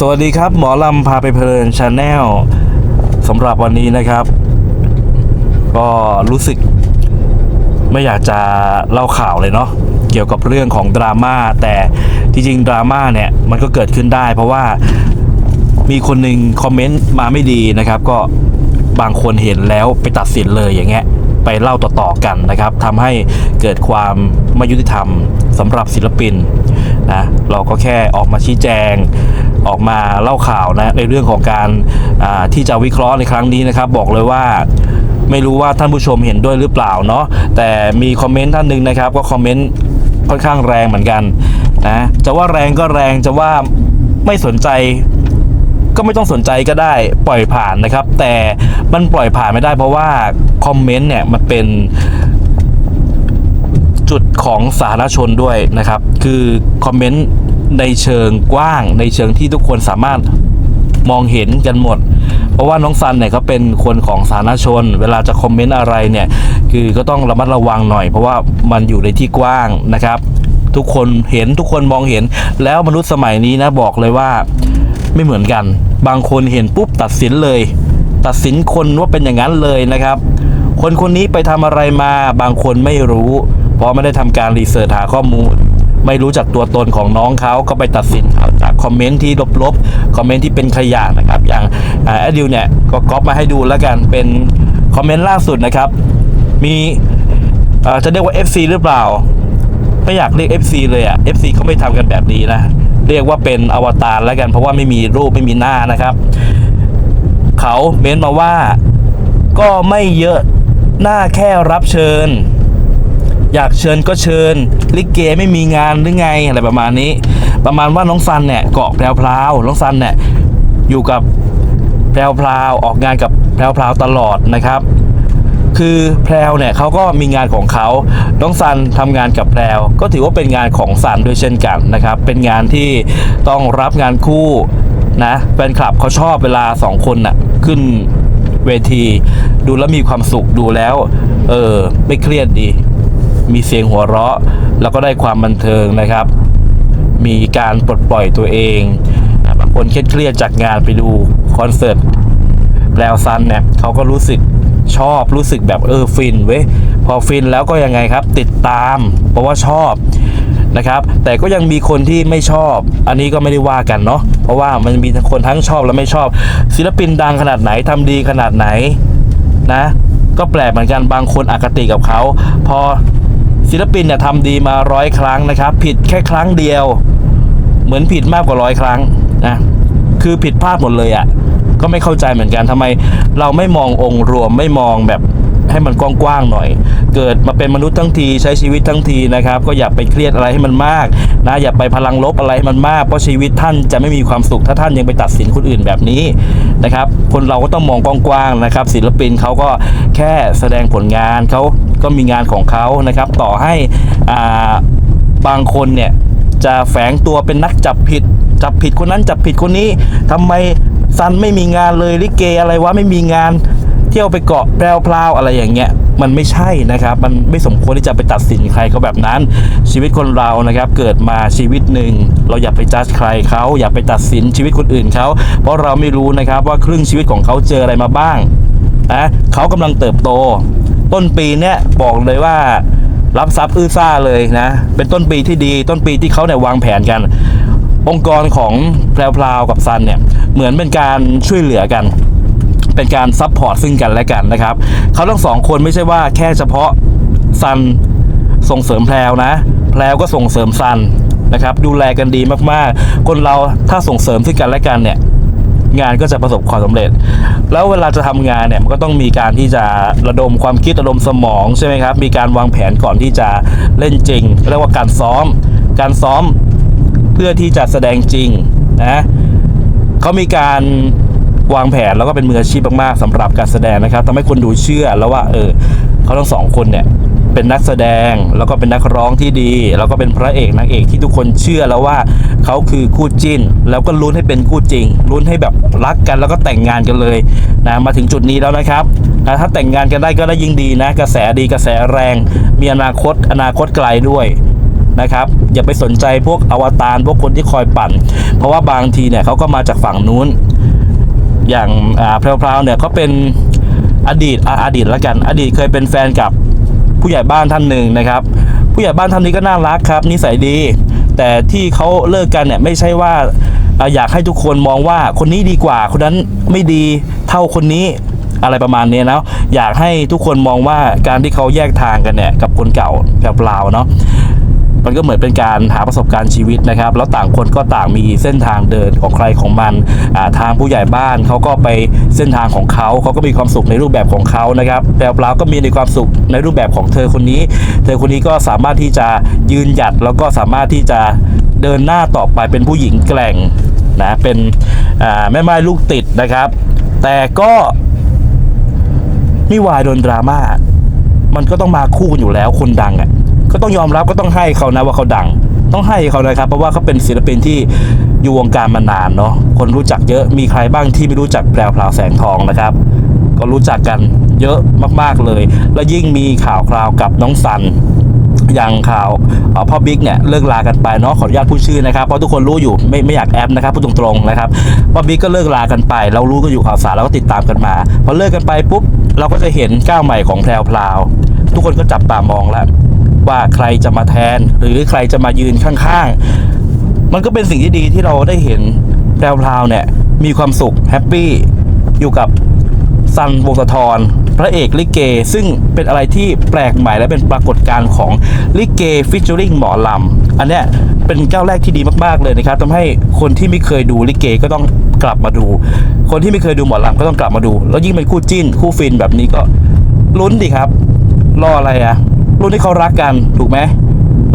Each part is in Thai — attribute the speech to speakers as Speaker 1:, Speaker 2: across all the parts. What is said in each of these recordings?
Speaker 1: สวัสดีครับ หมอลำพาไปเพลินชาแนลสำหรับวันนี้นะครับ ก็รู้สึกไม่อยากจะเล่าข่าวเลยเนาะเกี่ยวกับเรื่องของดราม่าแต่จริงๆดราม่าเนี่ยมันก็เกิดขึ้นได้ เพราะว่ามีคนหนึ่งคอมเมนต์มาไม่ดีนะครับ ก็บางคนเห็นแล้วไปตัดสินเลยอย่างเงี้ยไปเล่าต่อๆกันนะครับทำให้เกิดความไม่ยุติธรรมสำหรับศิลปินนะเราก็แค่ออกมาชี้แจง ออกมาเล่าข่าวนะในเรื่องของการที่จะวิเคราะห์ในครั้งนี้นะครับ บอกเลยว่าไม่รู้ว่าท่านผู้ชมเห็นด้วยหรือเปล่าเนาะแต่มีคอมเมนต์ท่านหนึ่งนะครับ ก็คอมเมนต์ค่อนข้างแรงเหมือนกันนะจะว่าแรงก็แรงจะว่าไม่สนใจก็ไม่ต้องสนใจก็ได้ปล่อยผ่านนะครับ แต่มันปล่อยผ่านไม่ได้เพราะว่าคอมเมนต์เนี่ยมันเป็นจุดของสาธารณชนด้วยนะครับ คือคอมเมนต์ ในเชิงกว้าง ในเชิงที่ทุกคนสามารถมองเห็นกันหมด เพราะว่าน้องซันเนี่ยเขาเป็นคนของสาธารณชน เวลาจะคอมเมนต์อะไรเนี่ยคือก็ต้องระมัดระวังหน่อย เพราะว่ามันอยู่ในที่กว้างนะครับ ทุกคนเห็นทุกคนมองเห็น แล้วมนุษย์สมัยนี้นะบอกเลยว่าไม่เหมือนกัน บางคนเห็นปุ๊บตัดสินเลย ตัดสินคนว่าเป็นอย่างนั้นเลยนะครับ คนคนนี้ไปทำอะไรมาบางคนไม่รู้ เพราะไม่ได้ทำการรีเสิร์ชหาข้อมูล ไม่รู้จักตัวตนของน้องเขาก็ไปตัดสินเขาจากคอมเมนต์ที่ลบๆคอมเมนต์ที่เป็นขยะนะครับ อย่างแอดดิวเนี่ยก็ก๊อปมาให้ดูแล้วกันเป็นคอมเมนต์ล่าสุดนะครับ มีจะเรียกว่า FC หรือเปล่าไม่อยากเรียก FC เลยอะ่ะ FC เขาไม่ทำกันแบบนี้นะ เรียกว่าเป็นอวตารแล้วกัน เพราะว่าไม่มีรูปไม่มีหน้านะครับ เขาเม้นมาว่าก็ไม่เยอะหน้าแค่รับเชิญ อยากเชิญก็เชิญ ลิเกไม่มีงานหรือไงอะไรประมาณนี้ ประมาณว่าน้องซันเนี่ยเกาะแพรวพราวน้องซันเนี่ยอยู่กับแพรวพราวออกงานกับแพรวพราวตลอดนะครับ คือแพรวเนี่ยเขาก็มีงานของเขาน้องซันทำงานกับแพรวก็ถือว่าเป็นงานของซันด้วยเช่นกันนะครับ เป็นงานที่ต้องรับงานคู่นะแฟนคลับเขาชอบเวลาสองคนน่ะขึ้นเวที ดูแล้วมีความสุขดูแล้ว เออไม่เครียดดี มีเสียงหัวเราะ แล้วก็ได้ความบันเทิงนะครับ มีการปลดปล่อยตัวเองนะบางคนเครียดจากงานไปดูคอนเสิร์ตแปลวซันเนี่ยเขาก็รู้สึกชอบรู้สึกแบบเออฟินเว้ยพอฟินแล้วก็ยังไงครับ ติดตาม เพราะว่าชอบนะครับ แต่ก็ยังมีคนที่ไม่ชอบ อันนี้ก็ไม่ได้ว่ากันเนาะเพราะว่ามันมีทั้งคนทั้งชอบและไม่ชอบ ศิลปินดังขนาดไหนทำดีขนาดไหนนะ ก็แปลกเหมือนกันบางคนอคติกับเขา พอ ศิลปินเนี่ยทำดีมาร้อยครั้งนะครับ ผิดแค่ครั้งเดียว เหมือนผิดมากกว่าร้อยครั้งนะคือผิดพลาดหมดเลยอะ่ะก็ไม่เข้าใจเหมือนกันทำไม เราไม่มององค์รวมไม่มองแบบให้มันกว้างๆหน่อย เกิดมาเป็นมนุษย์ทั้งทีใช้ชีวิตทั้งทีนะครับ ก็อย่าไปเครียดอะไรให้มันมากนะอย่าไปพลังลบอะไรให้มันมากเพราะชีวิตท่านจะไม่มีความสุขถ้าท่านยังไปตัดสินคนอื่นแบบนี้นะครับ คนเราก็ต้องมองกว้างๆนะครับ ศิลปินเขาก็แค่แสดงผลงานเขา ก็มีงานของเขานะครับ ต่อให้อ่าบางคนเนี่ยจะแฝงตัวเป็นนักจับผิด จับผิดคนนั้นจับผิดคนนี้ทำไมซันไม่มีงานเลยลิเกอะไรวะไม่มีงานเที่ยวไปเกาะแพรวพราวอะไรอย่างเงี้ยมันไม่ใช่นะครับ มันไม่สมควรที่จะไปตัดสินใครเขาแบบนั้น ชีวิตคนเรานะครับ เกิดมาชีวิตหนึ่ง เราอย่าไปจัดใครเขาอย่าไปตัดสินชีวิตคนอื่นเขาเพราะเราไม่รู้นะครับว่าครึ่งชีวิตของเขาเจออะไรมาบ้าง นะเขากำลังเติบโต ต้นปีเนี้ยบอกเลยว่ารับทรัพย์อื้อซ่าเลยนะ เป็นต้นปีที่ดี ต้นปีที่เขาเนี่ยวางแผนกัน องค์กรของแพรวพราวกับซันเนี่ยเหมือนเป็นการช่วยเหลือกัน เป็นการซัพพอร์ตซึ่งกันและกันนะครับเขาทั้งสองคนไม่ใช่ว่าแค่เฉพาะซันส่งเสริมแพรวนะ แพรวก็ส่งเสริมซันนะครับ ดูแลกันดีมากๆ คนเราถ้าส่งเสริมซึ่งกันและกันเนี่ย งานก็จะประสบความสำเร็จ แล้วเวลาจะทำงานเนี่ยมันก็ต้องมีการที่จะระดมความคิดระดมสมองใช่ไหมครับ มีการวางแผนก่อนที่จะเล่นจริงเรียกว่าการซ้อม การซ้อมเพื่อที่จะแสดงจริงนะเขามีการวางแผนแล้วก็เป็นมืออาชีพมากๆสำหรับการแสดงนะครับทำให้คนดูเชื่อแล้วว่าเออเขาทั้งสองคนเนี่ย เป็นนักแสดง แล้วก็เป็นนักร้องที่ดี แล้วก็เป็นพระเอกนางเอกที่ทุกคนเชื่อแล้วว่าเขาคือคู่จิ้น แล้วก็ลุ้นให้เป็นคู่จริงลุ้นให้แบบรักกันแล้วก็แต่งงานกันเลยนะมาถึงจุดนี้แล้วนะครับนะถ้าแต่งงานกันได้ก็ได้ยิ่งดีนะ กระแสดีกระแสแรง มีอนาคตอนาคตไกลด้วยนะครับอย่าไปสนใจพวกอวตารพวกคนที่คอยปั่น เพราะว่าบางทีเนี่ยเขาก็มาจากฝั่งนู้น อย่างแพรวๆเนี่ยเขาเป็นอดีตออดีตแล้วกัน อดีตเคยเป็นแฟนกับ ผู้ใหญ่บ้านท่านหนึ่งนะครับ ผู้ใหญ่บ้านท่านนี้ก็น่ารักครับนิสัยดี แต่ที่เขาเลิกกันเนี่ยไม่ใช่ว่าอ่าอยากให้ทุกคนมองว่าคนนี้ดีกว่า คนนั้นไม่ดีเท่าคนนี้อะไรประมาณนี้นะอยากให้ทุกคนมองว่าการที่เขาแยกทางกันเนี่ยกับคนเก่ากับเราเนาะ มันก็เหมือนเป็นการหาประสบการณ์ชีวิตนะครับ แล้วต่างคนก็ต่างมีเส้นทางเดินของใครของมันทางผู้ใหญ่บ้านเขาก็ไปเส้นทางของเขาเขาก็มีความสุขในรูปแบบของเขานะครับ แต่เปล่าก็มีในความสุขในรูปแบบของเธอคนนี้ เธอคนนี้ก็สามารถที่จะยืนหยัดแล้วก็สามารถที่จะเดินหน้าต่อไปเป็นผู้หญิงแกร่งนะเป็นแม่ไม้ลูกติดนะครับ แต่ก็ไม่วายโดนดราม่ามันก็ต้องมาคู่กันอยู่แล้วคนดังอะ ก็ต้องยอมรับก็ต้องให้เขานะว่าเขาดัง ต้องให้เขานะครับเพราะว่าเขาเป็นศิลปินที่อยู่วงการมานานเนาะคนรู้จักเยอะมีใครบ้างที่ไม่รู้จักแพรวพราวแสงทองนะครับ ก็รู้จักกันเยอะมากๆเลย แล้วยิ่งมีข่าวคราวกับน้องสันอย่างข่าวพ่อบิ๊กเนี่ยเลิกลากันไปเนาะขออนุญาตพูดชื่อนะครับเพราะทุกคนรู้อยู่ไม่ไม่อยากแอปนะครับพูดตรงๆนะครับพ่อบิ๊กก็เลิกลากันไป เรารู้ก็อยู่ข่าวสารเราก็ติดตามกันมาพอเลิกกันไปปุ๊บเราก็จะเห็นก้าวใหม่ของแพรวพราวทุกคนก็จับตามองแล้ว ว่าใครจะมาแทน หรือใครจะมายืนข้างๆ มันก็เป็นสิ่งที่ดีที่เราได้เห็นแพรวพราวเนี่ย มีความสุขแฮปปี้อยู่กับซันวงศธรพระเอกลิเก ซึ่งเป็นอะไรที่แปลกใหม่และเป็นปรากฏการณ์ของลิเกฟิชเจอริงหมอลำ อันเนี้ยเป็นก้าวแรกที่ดีมากๆเลยนะครับทำให้คนที่ไม่เคยดูลิเกก็ต้องกลับมาดู คนที่ไม่เคยดูหมอลำก็ต้องกลับมาดู แล้วยิ่งเป็นคู่จิ้นคู่ฟินแบบนี้ก็ลุ้นดิครับ รออะไรอะ ลุ้นที่เขารักกันถูกไหม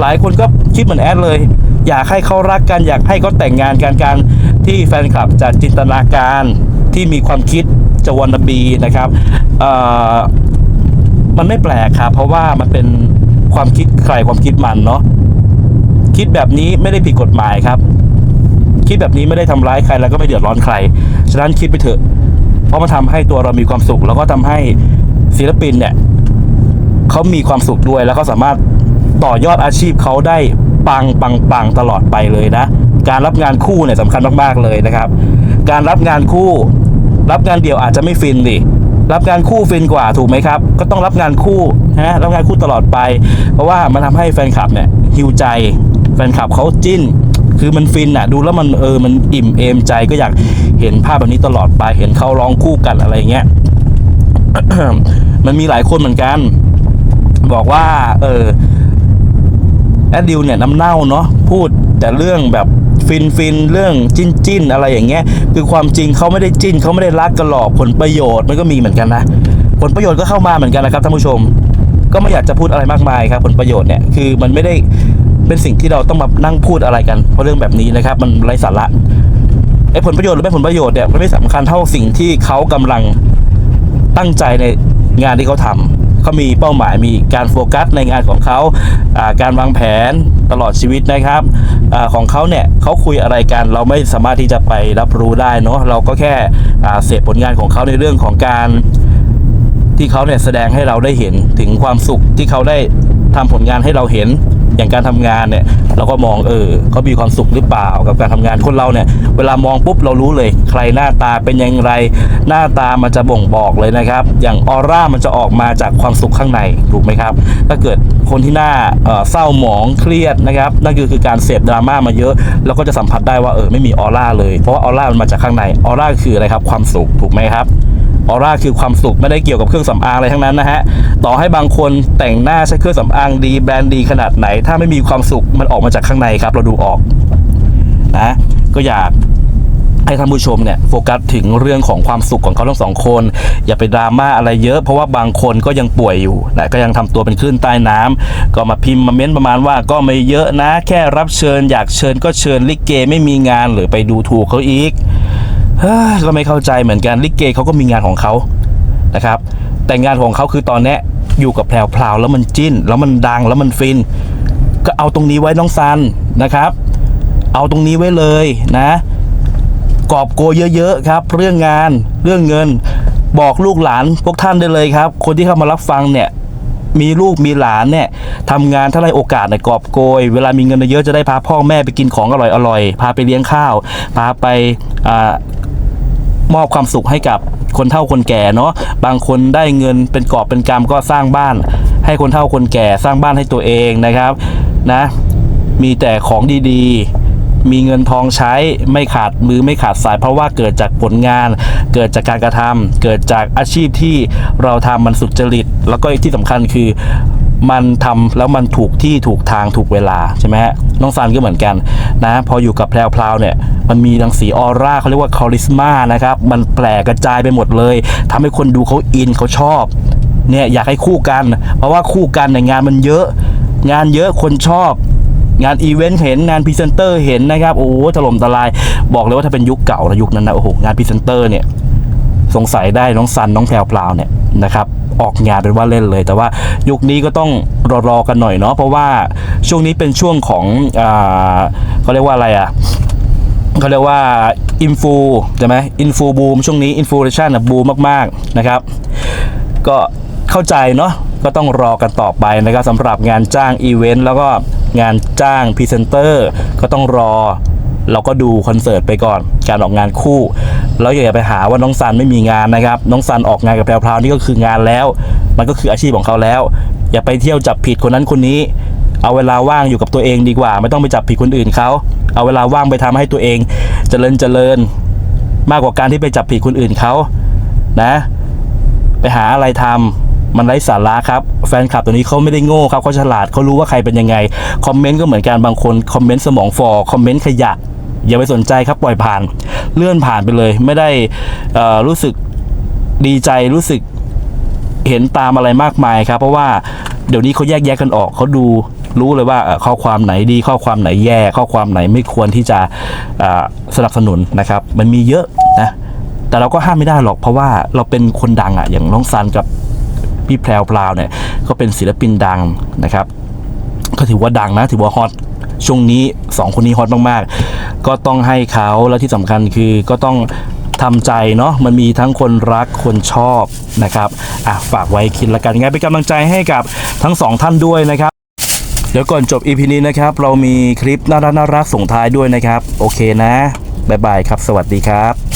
Speaker 1: หลายคนก็คิดเหมือนแอดเลย อยากให้เขารักกัน อยากให้เขาแต่งงานกันการที่แฟนคลับจะจินตนาการที่มีความคิดจะวันบีนะครับมันไม่แปลกครับเพราะว่ามันเป็นความคิดใครความคิดมันเนาะคิดแบบนี้ไม่ได้ผิดกฎหมายครับ คิดแบบนี้ไม่ได้ทำร้ายใครแล้วก็ไม่เดือดร้อนใคร ฉะนั้นคิดไปเถอะ เพราะมันทำให้ตัวเรามีความสุข แล้วก็ทำให้ศิลปินเนี่ย เขามีความสุขด้วย แล้วเขาสามารถต่อยอดอาชีพเขาได้ปังปังปังตลอดไปเลยนะ การรับงานคู่เนี่ยสำคัญมากๆเลยนะครับ การรับงานคู่ รับงานเดี่ยวอาจจะไม่ฟินดิรับงานคู่ฟินกว่าถูกไหมครับ ก็ต้องรับงานคู่นะรับงานคู่ตลอดไป เพราะว่ามันทำให้แฟนคลับเนี่ยฮิวใจ แฟนคลับเขาจิ้น คือมันฟินอะดูแล้วมันเออมันอิ่มเอมใจก็อยากเห็นภาพแบบนี้ตลอดไป เห็นเขาร้องคู่กันอะไรเงี้ยมันมีหลายคนเหมือนกัน บอกว่า เออแอดดิวเนี่ยน้ำเน่าเนาะพูดแต่เรื่องแบบฟินฟินเรื่องจิ้นจิ้นอะไรอย่างเงี้ย คือความจริงเขาไม่ได้จิ้นเขาไม่ได้รักกันหรอกผลประโยชน์มันก็มีเหมือนกันนะผลประโยชน์ก็เข้ามาเหมือนกันนะครับท่านผู้ชม ก็ไม่อยากจะพูดอะไรมากมายครับ ผลประโยชน์เนี่ยคือมันไม่ได้เป็นสิ่งที่เราต้องมานั่งพูดอะไรกัน เพราะเรื่องแบบนี้นะครับ มันไร้สาระไอ้ผลประโยชน์หรือไม่ผลประโยชน์เนี่ยมันไม่สำคัญเท่าสิ่งที่เขากำลังตั้งใจในงานที่เขาทำ เขามีเป้าหมายมีการโฟกัสในงานของเขาการวางแผนตลอดชีวิตนะครับอของเขาเนี่ยเขาคุยอะไรกันเราไม่สามารถที่จะไปรับรู้ได้เนาะเราก็แค่เสพผลงานของเขาในเรื่องของการที่เขาเนี่ยแสดงให้เราได้เห็นถึงความสุขที่เขาได้ทำผลงานให้เราเห็น อย่างการทำงานเนี่ยเราก็มองเออเขามีความสุขหรือเปล่ากับการทำงานคนเราเนี่ย เวลามองปุ๊บเรารู้เลย ใครหน้าตาเป็นอยังไงหน้าตามันจะบ่งบอกเลยนะครับ อย่างออร่ามันจะออกมาจากความสุขข้างในถูกไหมครับ ถ้าเกิดคนที่หน้าเอ่อเศร้าหมองเครียดนะครับ นั่นคือคือการเสพดราม่ามาเยอะเราก็จะสัมผัสได้ว่าเออไม่มีออร่าเลยเพราะว่าออร่ามันมาจากข้างในออร่าคืออะไรครับ ความสุขถูกไหมครับ ออร่าคือความสุขไม่ได้เกี่ยวกับเครื่องสำอางอะไรทั้งนั้นนะฮะต่อให้บางคนแต่งหน้าใช้เครื่องสำอางดีแบรนด์ดีขนาดไหน ถ้าไม่มีความสุขมันออกมาจากข้างในครับเราดูออกนะก็อยากให้ท่านผู้ชมเนี่ยโฟกัสถึงเรื่องของความสุขของเขาทั้งสองคน อย่าไปดราม่าอะไรเยอะ เพราะว่าบางคนก็ยังป่วยอยู่นะก็ยังทำตัวเป็นคลื่นใต้น้ำก็มาพิมพ์มาเม้นประมาณว่าก็ไม่เยอะนะ แค่รับเชิญ อยากเชิญก็เชิญลิเกไม่มีงานหรือไปดูถูกเขาอีก ก็ไม่เข้าใจเหมือนกันลิเกเขาก็มีงานของเขานะครับ แต่งานของเขาคือตอนนี้อยู่กับแพรวๆแล้วมันจิ้น แล้วมันดังแล้วมันฟิน ก็เอาตรงนี้ไว้น้องซันนะครับ เอาตรงนี้ไว้เลยนะกอบโกยเยอะๆครับ เรื่องงานเรื่องเงิน บอกลูกหลานพวกท่านได้เลยครับ คนที่เข้ามารับฟังเนี่ยมีลูกมีหลานเนี่ยทำงานถ้าได้โอกาสเนี่ยกอบโกย เวลามีเงินเยอะจะได้พาพ่อแม่ไปกินของอร่อยๆพาไปเลี้ยงข้าว พาไปอ่า มอบความสุขให้กับคนเฒ่าคนแก่เนาะบางคนได้เงินเป็นกอบเป็นกำก็สร้างบ้าน ให้คนเฒ่าคนแก่สร้างบ้านให้ตัวเองนะครับนะมีแต่ของดีๆ มีเงินทองใช้ไม่ขาดมือไม่ขาดสาย เพราะว่าเกิดจากผลงาน เกิดจากการกระทำเกิดจากอาชีพที่เราทำมันสุจริต แล้วก็ที่สำคัญคือ มันทำแล้วมันถูกที่ถูกทางถูกเวลาใช่ไหมฮะน้องซันก็เหมือนกันนะพออยู่กับแพรวๆเนี่ยมันมีรังสีออร่าเขาเรียกว่าคอริสมานะครับมันแปลกระจายไปหมดเลยทำให้คนดูเขาอินเขาชอบเนี่ยอยากให้คู่กัน เพราะว่าคู่กันเนี่ยงานมันเยอะ งานเยอะคนชอบ งานอีเวนต์เห็นงานพรีเซนเตอร์เห็นนะครับ โอ้โหถล่มทลาย บอกเลยว่าถ้าเป็นยุคเก่านะยุคนั้นนะโอ้โหงานพรีเซนเตอร์เนี่ยสงสัยได้น้องซันน้องแพรวพราวเนี่ยนะครับ ออกงานเป็นว่าเล่นเลย แต่ว่ายุคนี้ก็ต้องรอรอกันหน่อยเนาะเพราะว่าช่วงนี้เป็นช่วงของอ่าเขาเรียกว่าอะไรอะเขาเรียกว่าอินฟูใช่ไหมอินฟูบูมช่วงนี้อินฟูเรชั่นบูมมาก ๆ นะครับ ก็เข้าใจเนาะก็ต้องรอกันต่อไปนะครับสำหรับงานจ้างอีเวนต์แล้วก็งานจ้างพรีเซนเตอร์ก็ต้องรอ เราก็ดูคอนเสิร์ตไปก่อน การออกงานคู่แล้วอย่าไปหาว่าน้องซันไม่มีงานนะครับ น้องซันออกงานกับแพรวๆนี่ก็คืองานแล้ว มันก็คืออาชีพของเขาแล้ว อย่าไปเที่ยวจับผิดคนนั้นคนนี้ เอาเวลาว่างอยู่กับตัวเองดีกว่า ไม่ต้องไปจับผิดคนอื่นเขาเอาเวลาว่างไปทำให้ตัวเองเจริญเจริญ มากกว่าการที่ไปจับผิดคนอื่นเขานะ ไปหาอะไรทำมันไร้สาระครับ แฟนคลับตัวนี้เขาไม่ได้โง่ครับเขาฉลาดเขารู้ว่าใครเป็นยังไง คอมเมนต์ก็เหมือนกันบางคน คอมเมนต์สมองฟอคอมเมนต์ขยะ อย่าไปสนใจครับปล่อยผ่านเลื่อนผ่านไปเลย ไม่ได้รู้สึกดีใจรู้สึกเห็นตามอะไรมากมายครับ เพราะว่าเดี๋ยวนี้เขาแยกแยะกันออกเขาดูรู้เลยว่าข้อความไหนดีข้อความไหนแย่ ข้อความไหนไม่ควรที่จะสนับสนุนนะครับ มันมีเยอะนะแต่เราก็ห้ามไม่ได้หรอกเพราะว่าเราเป็นคนดังอะอย่างน้องซันกับพี่แพรวพราวเนี่ยก็เป็นศิลปินดังนะครับ ก็ถือว่าดังนะถือว่าฮอตช่วงนี้สองคนนี้ฮอตมากๆ ก็ต้องให้เขาและที่สำคัญคือก็ต้องทำใจเนาะมันมีทั้งคนรักคนชอบนะครับอะฝากไว้คิดละกันไงเป็นกำลังใจให้กับทั้งสองท่านด้วยนะครับ เดี๋ยวก่อนจบ EP นี้นะครับ เรามีคลิปน่ารักน่ารักส่งท้ายด้วยนะครับ โอเคนะ บ๊ายบายครับ สวัสดีครับ